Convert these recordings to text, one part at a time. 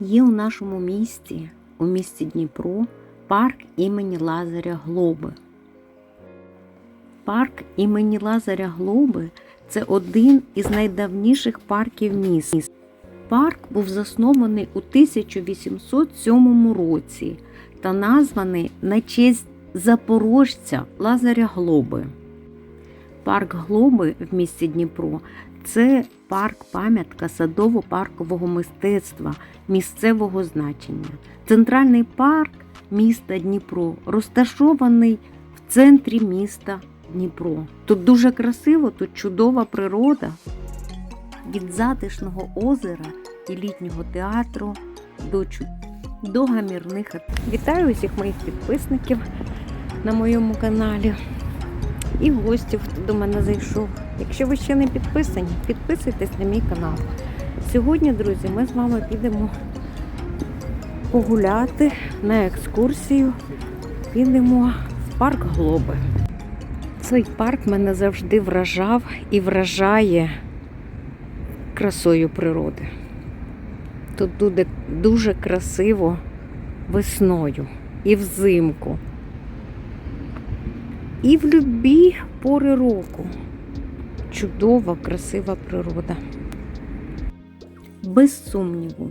Є у нашому місті, у місті Дніпро, парк імені Лазаря Глоби. Парк імені Лазаря Глоби це один із найдавніших парків міста. Парк був заснований у 1807 році та названий на честь запорожця Лазаря Глоби. Парк Глоби в місті Дніпро це парк-пам'ятка садово-паркового мистецтва місцевого значення. Центральний парк міста Дніпро розташований в центрі міста Дніпро. Тут дуже красиво, тут чудова природа. Від затишного озера і літнього театру до, до гамірних. Вітаю усіх моїх підписників на моєму каналі і гостів, до мене зайшов. Якщо ви ще не підписані, підписуйтесь на мій канал. Сьогодні, друзі, ми з вами підемо погуляти на екскурсію. Підемо в парк Глоби. Цей парк мене завжди вражав і вражає красою природи. Тут буде дуже красиво весною і взимку, і в любі пори року. Чудова, красива природа. Без сумніву,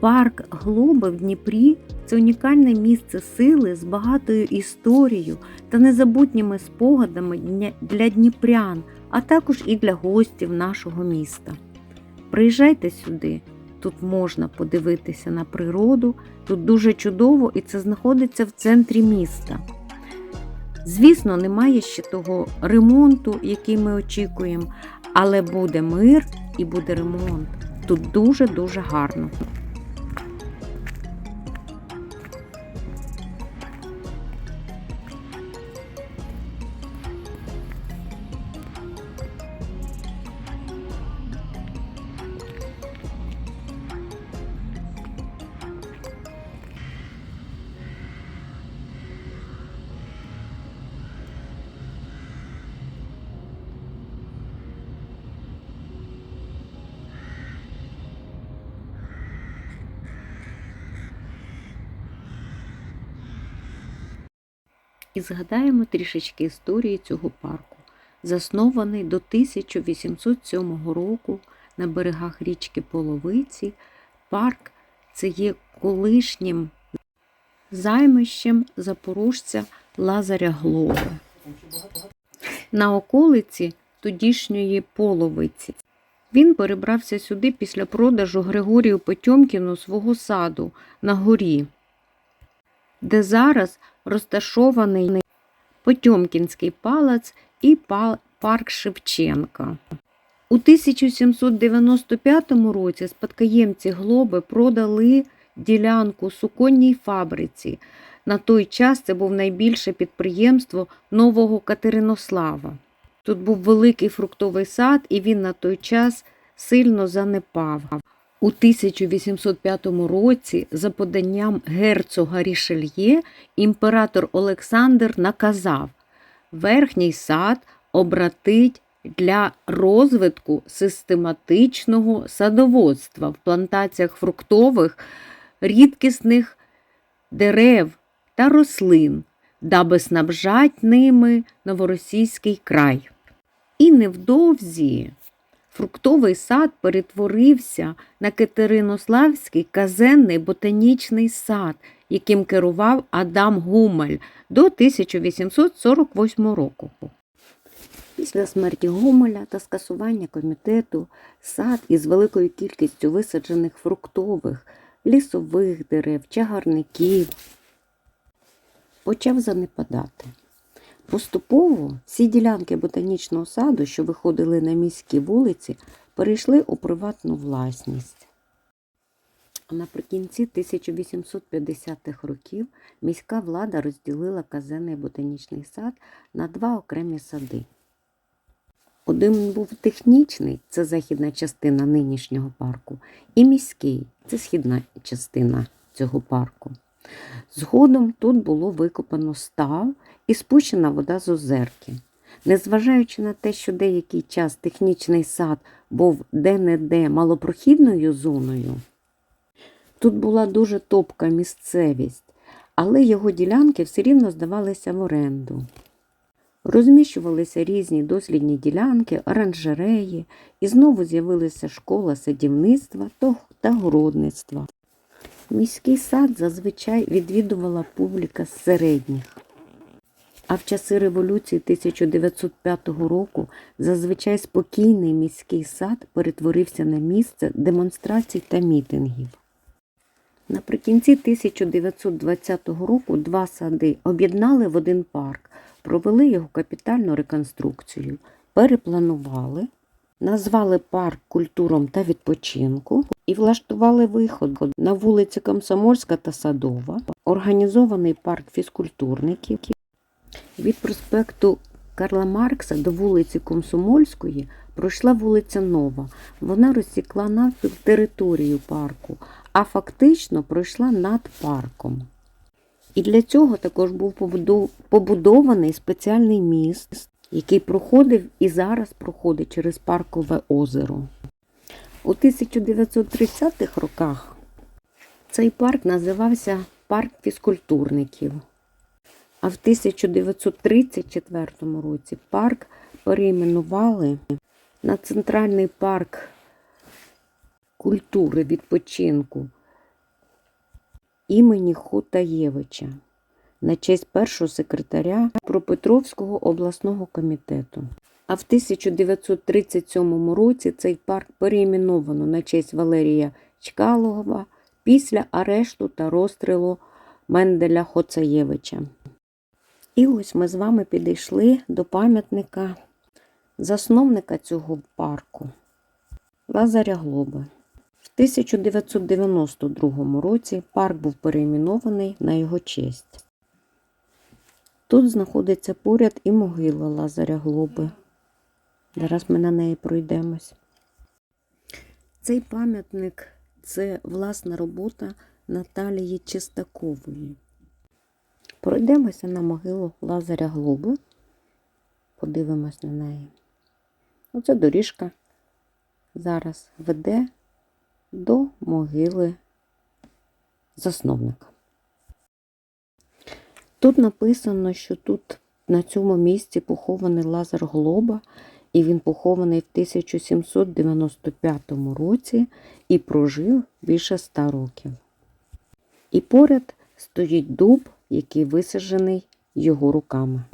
парк Глоби в Дніпрі це унікальне місце сили з багатою історією та незабутніми спогадами для дніпрян, а також і для гостів нашого міста. Приїжджайте сюди, тут можна подивитися на природу, тут дуже чудово і це знаходиться в центрі міста. Звісно, немає ще того ремонту, який ми очікуємо, але буде мир і буде ремонт. Тут дуже-дуже гарно. І згадаємо трішечки історії цього парку. Заснований до 1807 року на берегах річки Половиці, парк це є колишнім займищем запорожця Лазаря Глови. На околиці тодішньої Половиці. Він перебрався сюди після продажу Григорію Потьомкіну свого саду на горі, де зараз розташований Потьомкінський палац і парк Шевченка. У 1795 році спадкоємці Глоби продали ділянку суконній фабриці. На той час це був найбільше підприємство Нового Катеринослава. Тут був великий фруктовий сад, і він на той час сильно занепав. У 1805 році, за поданням герцога Рішельє, імператор Олександр наказав верхній сад обратить для розвитку систематичного садоводства в плантаціях фруктових, рідкісних дерев та рослин, даби снабжать ними новоросійський край. І невдовзі фруктовий сад перетворився на Катеринославський казенний ботанічний сад, яким керував Адам Гумель до 1848 року. Після смерті Гумеля та скасування комітету сад із великою кількістю висаджених фруктових, лісових дерев, чагарників почав занепадати. Поступово всі ділянки ботанічного саду, що виходили на міські вулиці, перейшли у приватну власність. Наприкінці 1850-х років міська влада розділила казенний ботанічний сад на два окремі сади. Один був технічний, це західна частина нинішнього парку, і міський це східна частина цього парку. Згодом тут було викопано став і спущена вода з озерки. Незважаючи на те, що деякий час технічний сад був де-не-де малопрохідною зоною, Тут була дуже топка місцевість, але його ділянки все рівно здавалися в оренду. Розміщувалися різні дослідні ділянки, оранжереї, і знову з'явилася школа садівництва та- городництва. Міський сад зазвичай відвідувала публіка з середніх. А в часи революції 1905 року зазвичай спокійний міський сад перетворився на місце демонстрацій та мітингів. Наприкінці 1920 року два сади об'єднали в один парк, провели його капітальну реконструкцію, перепланували, назвали парк культуром та відпочинку і влаштували виход на вулиці Комсомольська та Садова, організований парк фізкультурників. Від проспекту Карла Маркса до вулиці Комсомольської пройшла вулиця Нова. Вона розсікла навпіл територію парку, а фактично пройшла над парком. І для цього також був побудований спеціальний міст, який проходив і зараз проходить через паркове озеро. У 1930-х роках цей парк називався Парк фізкультурників. А в 1934 році парк перейменували на Центральний парк культури відпочинку імені Хутаєвича на честь першого секретаря Пропетровського обласного комітету. А в 1937 році цей парк перейменовано на честь Валерія Чкалова після арешту та розстрілу Менделя Хоцаєвича. І ось ми з вами підійшли до пам'ятника засновника цього парку Лазаря Глоби. В 1992 році парк був перейменований на його честь. Тут знаходиться поряд і могила Лазаря Глоби. Зараз ми на неї пройдемось. Цей пам'ятник це власна робота Наталії Чистакової. Пройдемося на могилу Лазаря Глоби. Подивимось на неї. Оце доріжка зараз веде до могили засновника. Тут написано, що тут на цьому місці похований Лазар Глоба, і він похований в 1795 році і прожив більше ста років. І поряд стоїть дуб, який висаджений його руками.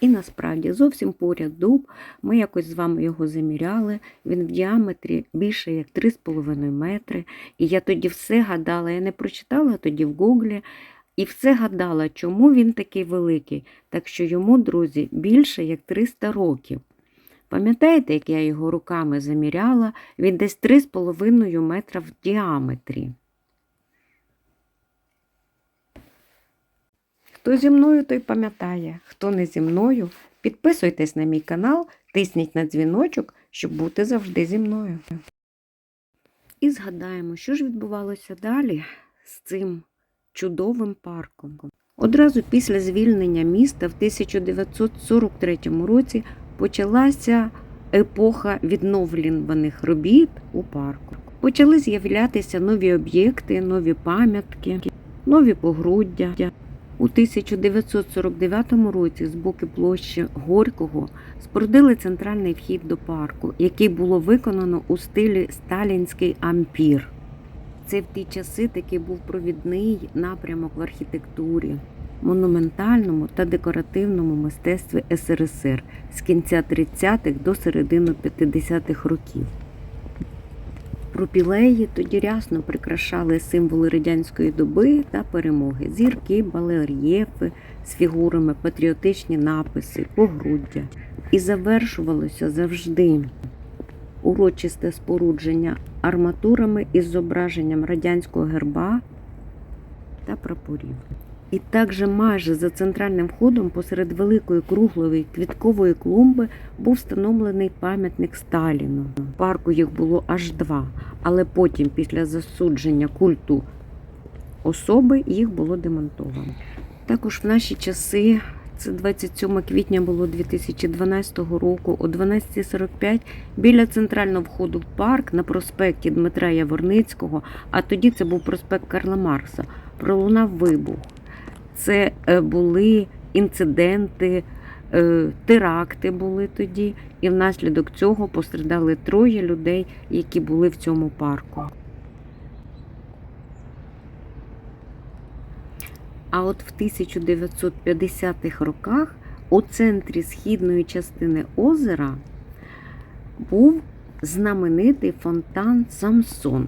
І насправді зовсім поряд дуб, ми якось з вами його заміряли, він в діаметрі більше як 3,5 метри. І я тоді все гадала, я не прочитала тоді в гуглі, і все гадала, чому він такий великий. Так що йому, друзі, більше як 300 років. Пам'ятаєте, як я його руками заміряла? Він десь 3,5 метра в діаметрі. Хто зі мною, той пам'ятає. Хто не зі мною, підписуйтесь на мій канал, тисніть на дзвіночок, щоб бути завжди зі мною. І згадаємо, що ж відбувалося далі з цим чудовим парком. Одразу після звільнення міста в 1943 році почалася епоха відновлюваних робіт у парку. Почали з'являтися нові об'єкти, нові пам'ятки, нові погруддя. У 1949 році з боку площі Горького спорудили центральний вхід до парку, який було виконано у стилі сталінський ампір. Це в ті часи такий був провідний напрямок в архітектурі, монументальному та декоративному мистецтві СРСР з кінця 30-х до середини 50-х років. Пропілеї тоді рясно прикрашали символи радянської доби та перемоги: зірки, балер'єфи з фігурами, патріотичні написи, погруддя. І завершувалося завжди урочисте спорудження арматурами із зображенням радянського герба та прапорів. І також майже за центральним входом посеред великої круглої квіткової клумби був встановлений пам'ятник Сталіну. В парку їх було аж два, але потім, після засудження культу особи, їх було демонтовано. Також в наші часи Це 27 квітня було 2012 року о 12.45 біля центрального входу в парк на проспекті Дмитра Яворницького, а тоді це був проспект Карла Маркса, пролунав вибух. Це е, були інциденти, е, теракти були тоді, і внаслідок цього пострадали троє людей, які були в цьому парку. А от в 1950-х роках у центрі східної частини озера був знаменитий фонтан Самсон.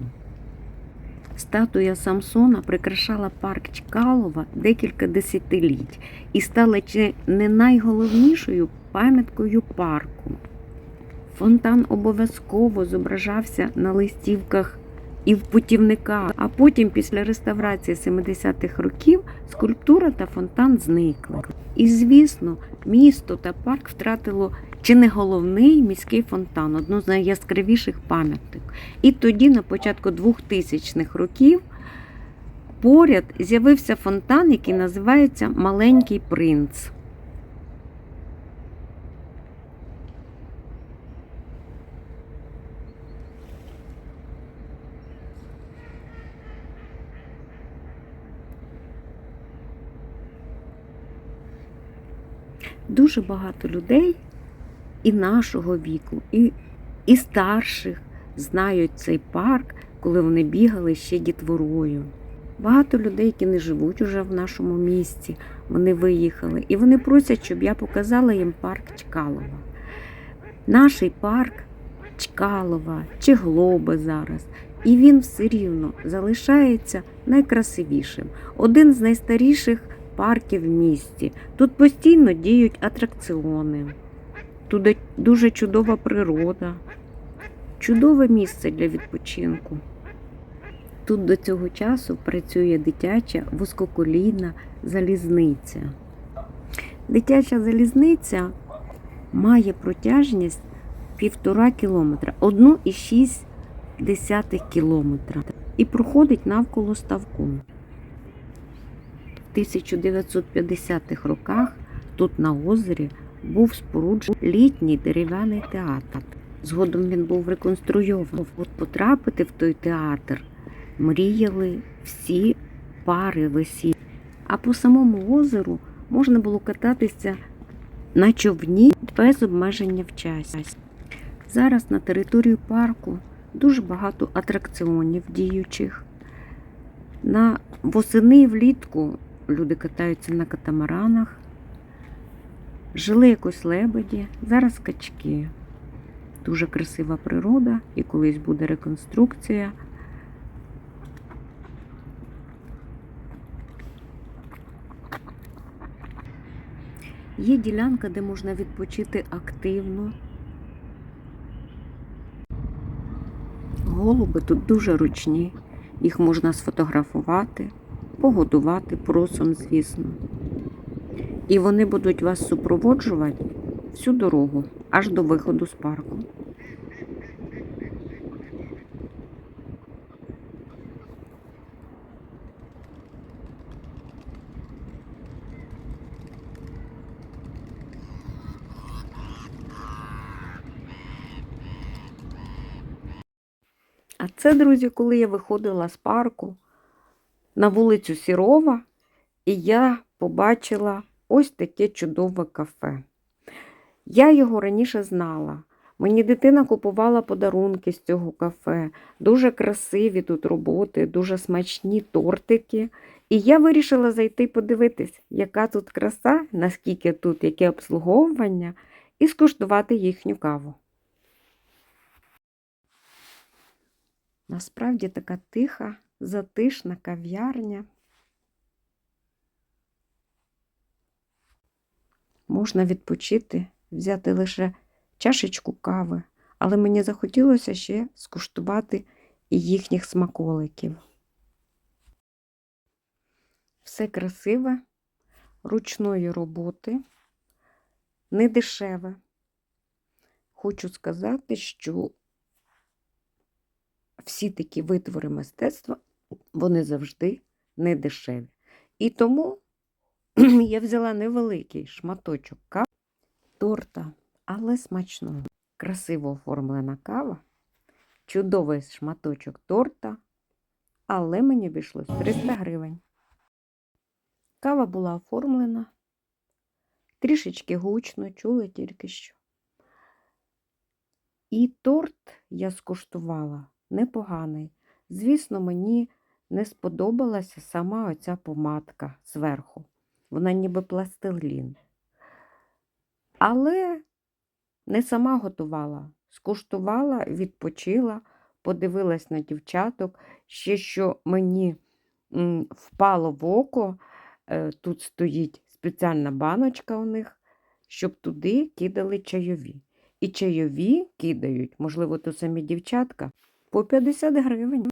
Статуя Самсона прикрашала парк Чкалова декілька десятиліть і стала чи не найголовнішою пам'яткою парку. Фонтан обов'язково зображався на листівках і в путівниках, а потім, після реставрації 70-х років, скульптура та фонтан зникли. І, звісно, місто та парк втратило чи не головний міський фонтан, одну з найяскравіших пам'яток. І тоді, на початку 2000-х років, поряд з'явився фонтан, який називається Маленький принц. Дуже багато людей і нашого віку, і, і старших знають цей парк, коли вони бігали ще дітворою. Багато людей, які не живуть уже в нашому місті, вони виїхали. І вони просять, щоб я показала їм парк Чкалова. Наш парк Чкалова чи Глоби зараз. І він все рівно залишається найкрасивішим. Один з найстаріших парків в місті. Тут постійно діють атракціони. Тут дуже чудова природа, чудове місце для відпочинку. Тут до цього часу працює дитяча вузькоколійна залізниця. Дитяча залізниця має протяжність півтора кілометра, 1,6 кілометра і проходить навколо ставку. В 1950-х роках тут на озері був споруджений літній дерев'яний театр. Згодом він був реконструйований. От потрапити в той театр мріяли всі пари весіль. А по самому озеру можна було кататися на човні без обмеження в часі. Зараз на території парку дуже багато атракціонів діючих. На восени і влітку люди катаються на катамаранах. Жили якось лебеді, зараз качки. Дуже красива природа і колись буде реконструкція. Є ділянка, де можна відпочити активно. Голуби тут дуже ручні, їх можна сфотографувати, погодувати просом, звісно. І вони будуть вас супроводжувати всю дорогу аж до виходу з парку. А це, друзі, коли я виходила з парку на вулицю Сірова, і я побачила ось таке чудове кафе. Я його раніше знала. Мені дитина купувала подарунки з цього кафе. Дуже красиві тут роботи, дуже смачні тортики. І я вирішила зайти подивитись, яка тут краса, наскільки тут яке обслуговування, і скуштувати їхню каву. Насправді така тиха, затишна кав'ярня. Можна відпочити, взяти лише чашечку кави, але мені захотілося ще скуштувати і їхніх смаколиків. Все красиве, ручної роботи, не дешеве. Хочу сказати, що всі такі витвори мистецтва, вони завжди не дешеві. І тому я взяла невеликий шматочок кави, торта, але смачного. Красиво оформлена кава, чудовий шматочок торта, але мені обійшлось 300 гривень. Кава була оформлена, трішечки гучно, чули тільки що. І торт я скуштувала непоганий. Звісно, мені не сподобалася сама оця помадка зверху. Вона ніби пластилін. Але не сама готувала. Скуштувала, відпочила, подивилась на дівчаток. Ще що мені впало в око, е, тут стоїть спеціальна баночка у них, щоб туди кидали чайові. І чайові кидають, можливо, то самі дівчатка, по 50 гривень.